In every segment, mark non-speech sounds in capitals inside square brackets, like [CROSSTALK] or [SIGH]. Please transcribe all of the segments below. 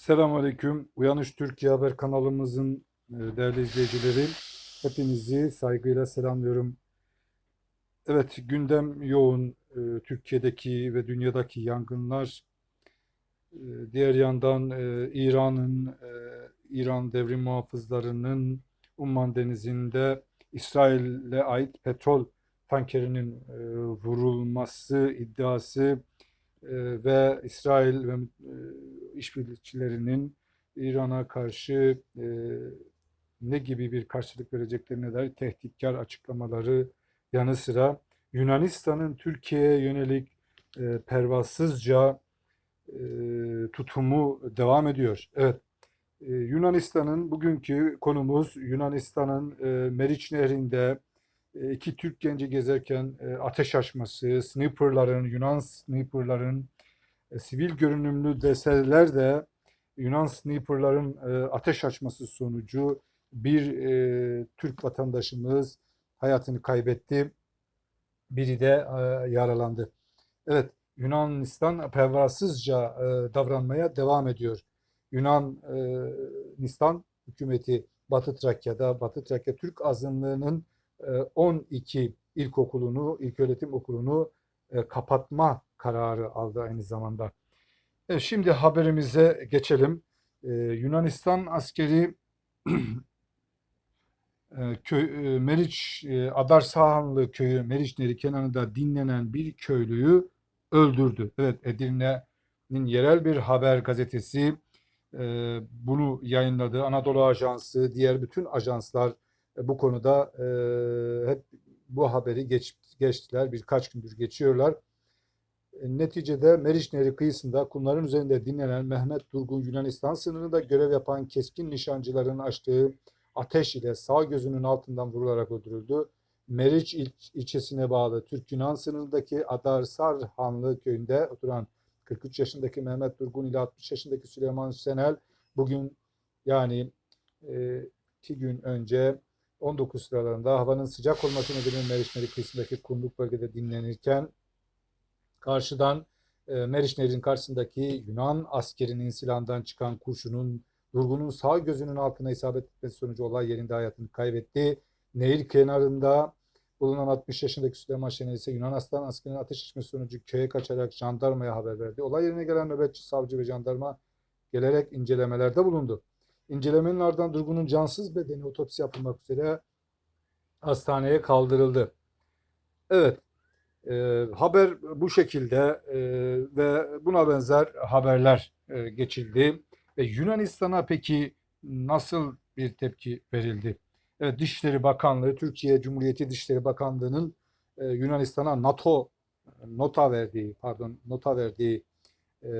Selamünaleyküm. Uyanış Türkiye Haber kanalımızın e, değerli izleyicileri, hepinizi saygıyla selamlıyorum. Evet, gündem yoğun. E, Türkiye'deki ve dünyadaki yangınlar. E, Diğer yandan İran'ın, İran devrim muhafızlarının Umman Denizi'nde İsrail'e ait petrol tankerinin vurulması iddiası ve İsrail ve işbirlikçilerinin İran'a karşı e, ne gibi bir karşılık vereceklerine dair tehditkar açıklamaları yanı sıra Yunanistan'ın Türkiye'ye yönelik e, pervasızca e, tutumu devam ediyor. Evet, e, Yunanistan'ın bugünkü konumuz Yunanistan'ın e, Meriç Nehri'nde e, iki Türk genci gezerken e, ateş açması, sniperların, Yunan sniperların e, sivil görünümlü deseler de Yunan sniperların e, ateş açması sonucu bir e, Türk vatandaşımız hayatını kaybetti. Biri de e, yaralandı. Evet, Yunanistan pervasızca e, davranmaya devam ediyor. Yunanistan hükümeti Batı Trakya'da, Batı Trakya Türk azınlığının e, 12 ilkokulunu, ilköğretim okulunu e, kapatma kararı aldı aynı zamanda. Evet, şimdi haberimize geçelim. E, Yunanistan askeri [CLEARS THROAT] e, köy, e, Meriç e, Adar Sahanlı köyü Meriç Nehri kenarında dinlenen bir köylüyü öldürdü. Evet Edirne'nin yerel bir haber gazetesi e, bunu yayınladı. Anadolu Ajansı, diğer bütün ajanslar e, bu konuda e, hep bu haberi geç, geçtiler. Birkaç gündür geçiyorlar. E, Neticede Meriç Nehri kıyısında kumların üzerinde dinlenen Mehmet Durgun Yunanistan sınırında görev yapan keskin nişancıların açtığı ateş ile sağ gözünün altından vurularak öldürüldü. Meriç il- ilçesine bağlı Türk-Yunan sınırındaki Adarsar Hanlı köyünde oturan 43 yaşındaki Mehmet Durgun ile 60 yaşındaki Süleyman Senel bugün yani e, iki gün önce 19 sıralarında havanın sıcak olması nedeniyle Meriç Nehri kıyısındaki kumluk bölgede dinlenirken karşıdan e, Meriç Nehri'nin karşısındaki Yunan askerinin silahından çıkan kurşunun Durgun'un sağ gözünün altına isabet etmesi sonucu olay yerinde hayatını kaybetti. Nehir kenarında bulunan 60 yaşındaki Süleyman Şener ise Yunan aslan askerinin ateş açması sonucu köye kaçarak jandarmaya haber verdi. Olay yerine gelen nöbetçi savcı ve jandarma gelerek incelemelerde bulundu. İncelemenin ardından Durgun'un cansız bedeni otopsi yapılmak üzere hastaneye kaldırıldı. Evet, e, haber bu şekilde e, ve buna benzer haberler e, geçildi. Ve Yunanistan'a peki nasıl bir tepki verildi? Evet, Dışişleri Bakanlığı, Türkiye Cumhuriyeti Dışişleri Bakanlığı'nın e, Yunanistan'a NATO nota verdiği, pardon, nota verdiği e,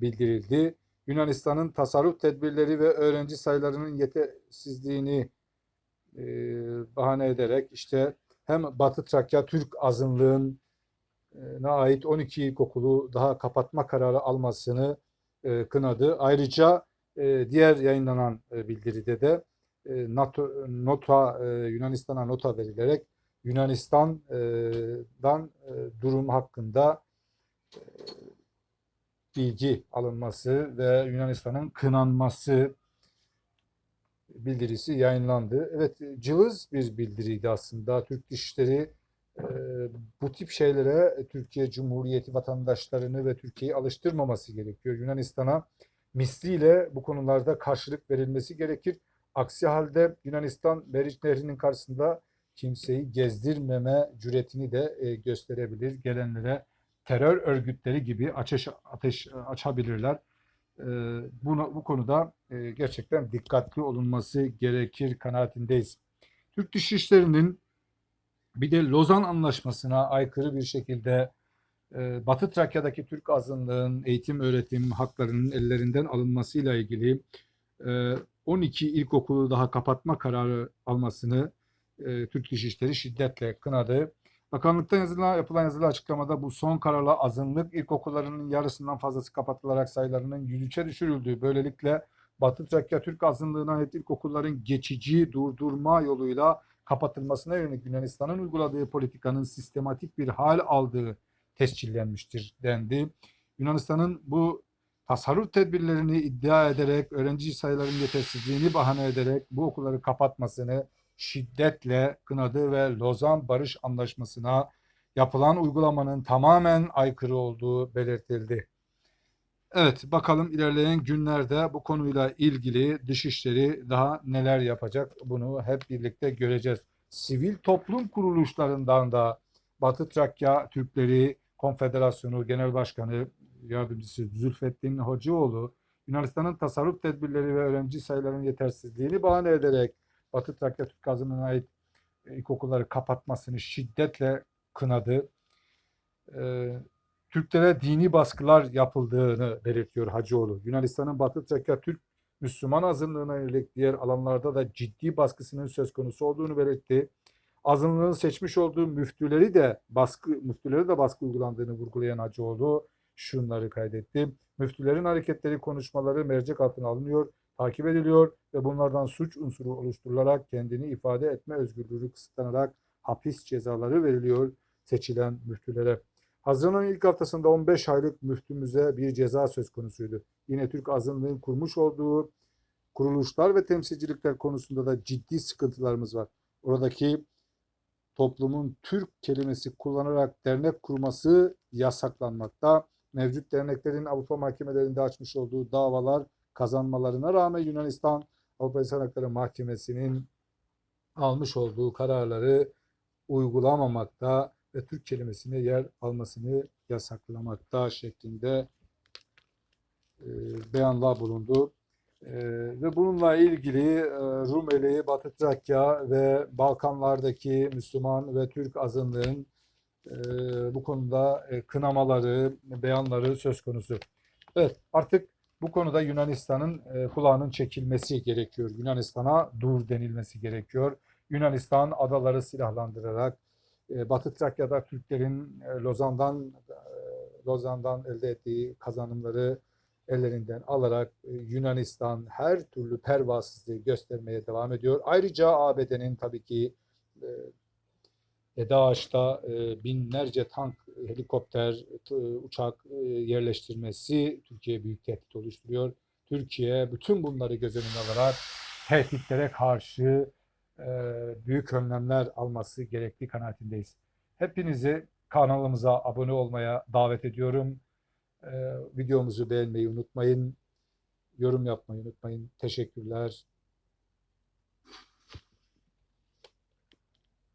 bildirildi. Yunanistan'ın tasarruf tedbirleri ve öğrenci sayılarının yetersizliğini e, bahane ederek işte hem Batı Trakya Türk azınlığına ait 12 ilkokulu daha kapatma kararı almasını e, kınadı. Ayrıca e, diğer yayınlanan e, bildiride de e, NATO nota e, Yunanistan'a nota verilerek Yunanistan'dan e, durum hakkında e, bilgi alınması ve Yunanistan'ın kınanması bildirisi yayınlandı. Evet, cılız bir bildiriydi aslında. Türk Dışişleri e, bu tip şeylere Türkiye Cumhuriyeti vatandaşlarını ve Türkiye'yi alıştırmaması gerekiyor. Yunanistan'a misliyle bu konularda karşılık verilmesi gerekir. Aksi halde Yunanistan Meriç Nehri'nin karşısında kimseyi gezdirmeme cüretini de e, gösterebilir. Gelenlere terör örgütleri gibi ateş, ateş açabilirler. E, buna, bu konuda e, gerçekten dikkatli olunması gerekir kanaatindeyiz. Türk Dışişleri'nin bir de Lozan Anlaşması'na aykırı bir şekilde e, Batı Trakya'daki Türk azınlığın eğitim öğretim haklarının ellerinden alınmasıyla ilgili e, 12 ilkokulu daha kapatma kararı almasını e, Türk Dışişleri şiddetle kınadı. Bakanlıktan yazılan, yapılan yazılı açıklamada bu son kararla azınlık ilkokullarının yarısından fazlası kapatılarak sayılarının 103'e düşürüldüğü, böylelikle Batı Trakya Türk azınlığına ait ilkokulların geçici durdurma yoluyla kapatılmasına yönelik Yunanistan'ın uyguladığı politikanın sistematik bir hal aldığı tescillenmiştir dendi. Yunanistan'ın bu tasarruf tedbirlerini iddia ederek, öğrenci sayılarının yetersizliğini bahane ederek bu okulları kapatmasını şiddetle kınadı ve Lozan Barış Anlaşması'na yapılan uygulamanın tamamen aykırı olduğu belirtildi. Evet, bakalım ilerleyen günlerde bu konuyla ilgili Dışişleri daha neler yapacak bunu hep birlikte göreceğiz. Sivil toplum kuruluşlarından da Batı Trakya Türkleri Konfederasyonu Genel Başkanı Yardımcısı Zülfettin Hacıoğlu, Yunanistan'ın tasarruf tedbirleri ve öğrenci sayılarının yetersizliğini bahane ederek Batı Trakya Türk Azınlığı'na ait ilkokulları kapatmasını şiddetle kınadı. Ee, Türklere dini baskılar yapıldığını belirtiyor Hacıoğlu. Yunanistan'ın Batı Trakya Türk Müslüman azınlığına yönelik diğer alanlarda da ciddi baskısının söz konusu olduğunu belirtti. Azınlığın seçmiş olduğu müftüleri de baskı müftülere de baskı uygulandığını vurgulayan Hacıoğlu şunları kaydetti. Müftülerin hareketleri, konuşmaları mercek altına alınıyor, takip ediliyor ve bunlardan suç unsuru oluşturularak kendini ifade etme özgürlüğü kısıtlanarak hapis cezaları veriliyor seçilen müftülere. Haziran'ın ilk haftasında 15 aylık müftümüze bir ceza söz konusuydu. Yine Türk azınlığın kurmuş olduğu kuruluşlar ve temsilcilikler konusunda da ciddi sıkıntılarımız var. Oradaki toplumun Türk kelimesi kullanarak dernek kurması yasaklanmakta. Mevcut derneklerin Avrupa mahkemelerinde açmış olduğu davalar kazanmalarına rağmen Yunanistan Avrupa İnsan Hakları Mahkemesi'nin almış olduğu kararları uygulamamakta ve Türk kelimesine yer almasını yasaklamakta şeklinde e, beyanlar bulundu. E, ve bununla ilgili e, Rumeli, Batı Trakya ve Balkanlardaki Müslüman ve Türk azınlığın e, bu konuda e, kınamaları, beyanları söz konusu. Evet, artık bu konuda Yunanistan'ın e, kulağının çekilmesi gerekiyor. Yunanistan'a dur denilmesi gerekiyor. Yunanistan adaları silahlandırarak e, Batı Trakya'da Türklerin e, Lozan'dan e, Lozan'dan elde ettiği kazanımları ellerinden alarak e, Yunanistan her türlü pervasızlığı göstermeye devam ediyor. Ayrıca ABD'nin tabii ki e, EDAŞ'ta e, binlerce tank, helikopter, uçak e, yerleştirmesi Türkiye'ye büyük tehdit oluşturuyor. Türkiye bütün bunları göz önüne alarak tehditlere karşı e, büyük önlemler alması gerektiği kanaatindeyiz. Hepinizi kanalımıza abone olmaya davet ediyorum. E, videomuzu beğenmeyi unutmayın. Yorum yapmayı unutmayın. Teşekkürler.